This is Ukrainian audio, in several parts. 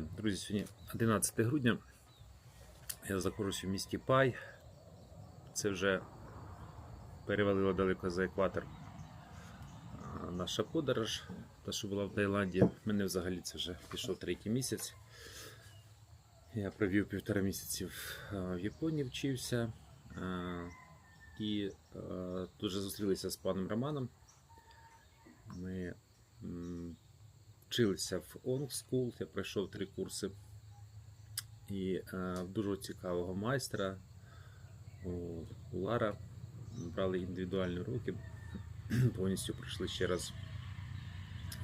Друзі, сьогодні 11 грудня. Я знаходжуся в місті Пай. Це вже перевалило далеко за екватор наша подорож, та що була в Таїланді. Мене взагалі це вже пішов третій місяць. Я провів півтора місяців в Японії, вчився. І а, тут же зустрілися з паном Романом. Ми вчилися в ONG School, я пройшов три курси. І е, дуже цікавого майстра у у Лара брали індивідуальні уроки, повністю пройшли ще раз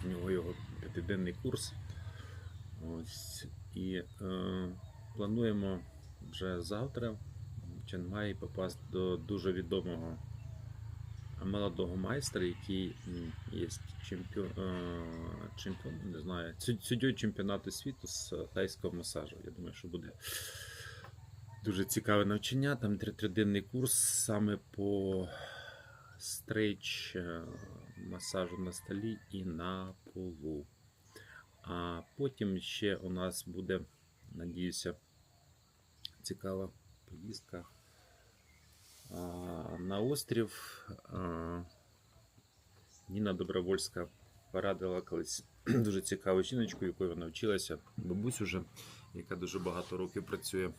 у нього його п'ятиденний курс. Ось. І е, плануємо вже завтра в Чангмаї попасти до дуже відомого молодого майстра, який є чемпіон, е, чемпіон не знаю, суддєю чемпіонату світу з тайського масажу. Я думаю, що буде дуже цікаве навчання. Там три- триденний курс саме по стрейч е, масажу на столі і на полу. А потім ще у нас буде, надіюся, цікава поїздка на острів. Ніна Добровольська порадила колись дуже цікаву жіночку, якою вона вчилася, бабусь уже, яка дуже багато років працює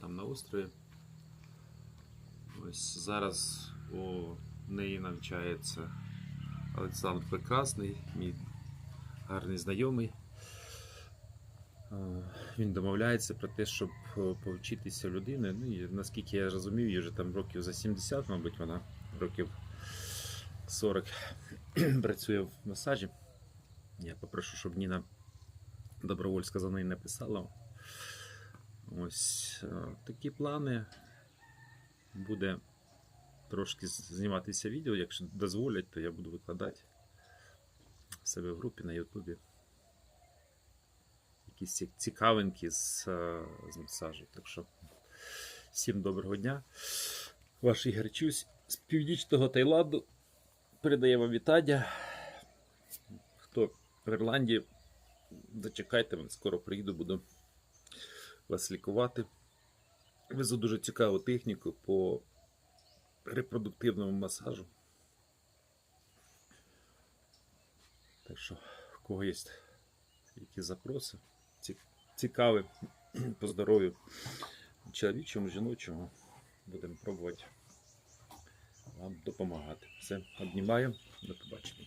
там на острові. Ось зараз у неї навчається Олександр Прекрасний, мій гарний знайомий. Е, Він домовляється про те, щоб е, повчитися людини. Ну і наскільки я розумів, їй вже там років за 70, мабуть, вона років 40 працює в масажі. Я попрошу, щоб Ніна Добровольська за неї написала. Ось е, такі плани. Буде трошки зніматися відео, якщо дозволять, то я буду викладати себе в групі на Ютубі якісь цікавинки з, е, з масажу. Так що всім доброго дня. Ваш Ігор Чусь з північного Таїланду передає вам вітання. Хто в Ірландії, зачекайте, мене, скоро приїду, буду вас лікувати. Везу дуже цікаву техніку по репродуктивному масажу. Так що, в кого є які запроси, цікаві по здоров'ю чоловічому, жіночому, будемо пробувати вам допомагати. Все, обнімаю, до побачення.